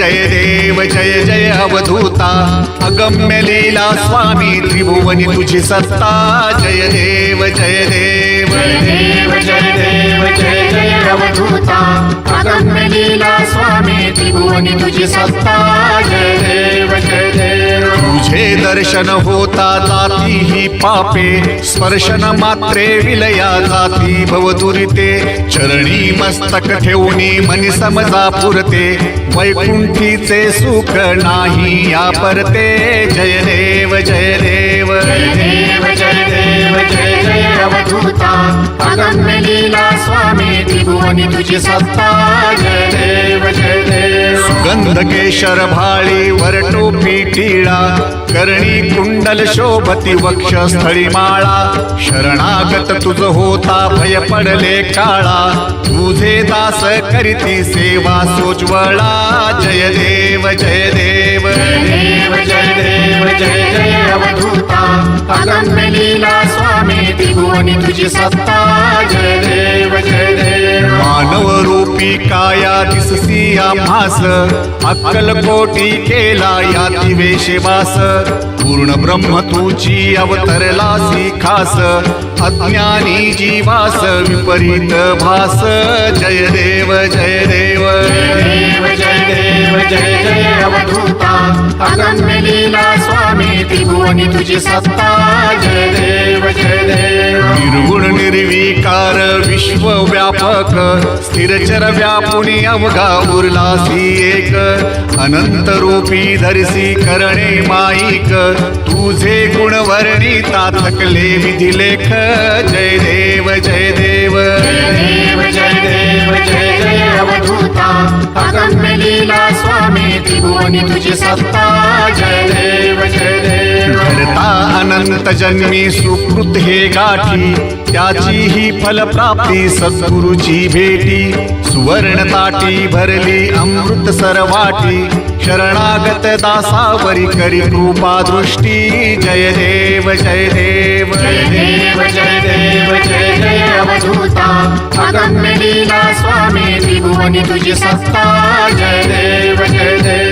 जय देव जय जय अवधूता। अगम्य लीला स्वामी त्रिभुवनी तुझी सत्ता। जय देव जय देव। जय देव जय देव जय जय अवधूता। अगम्य लीला स्वामी त्रिभुवनी तुझी सत्ता। जय जय देव। तुझे दर्शन होता जाती ही पापे. स्पर्शन मात्रे विलया जाती भवदुरिते चरणी मस्तक ठेवणी मनी समजा पुरते. वैकुंठीचे सुख नाही या परते जय देव जय देव. जय देव जय देव जय जय अवधूता. अगम्य लीला स्वामी त्रिभुवनी तुझी सत्ता. जय देव जय देव भाळी वरटोपी टिळा करणी कुंडल शोभती वक्ष स्थळी माळा शरणागत तुझ होता भय पडले काळा तुझे दास करीती सेवा सोज्वळा जय देव जय देव. जय देव जय देव जय जय अवधूता अगम्य लीला स्वामी त्रिभुवनी तुझी सत्ता जय देव जय देव. मानवरूपी काया दिससी आम्हास अक्कल कोटी केला याती वेशवास पूर्ण ब्रह्म तुझी अवतरलासी खास. अज्ञानी जीवास विपरीत भास. जय देव जय देव. जय देव जय देव जय अवधूता अगम्य लीला स्वामी त्रिभुवनी तुझी सत्ता. जय देव जय देव. विश्व व्यापक. स्थिरचर व्यापुनी अवघा उरलासी एक अनंत रूपी धरसी करणे माईक. तुझे गुण वर्णिता थकले विधी लेख. जय देव जय देव. जय देव जय देव जय जय अवधूता. अगम्य लीला स्वामी त्रिभुवनी तुझी सत्ता. जय देव जय देव. अनंत जन्मी सुकृत हे गाठी. त्याची ही फलप्राप्ती सद्गुरुची भेटी. सुवर्ण ताटी भरली अमृत सरवाटी. शरणागत दासावरी करी कृपा दृष्टी. जय देव जय देव. जय देव जय देव जय जय अवधूता. अगम्य लीला स्वामी त्रिभुवनी तुझी सत्ता. जय देव जय देव.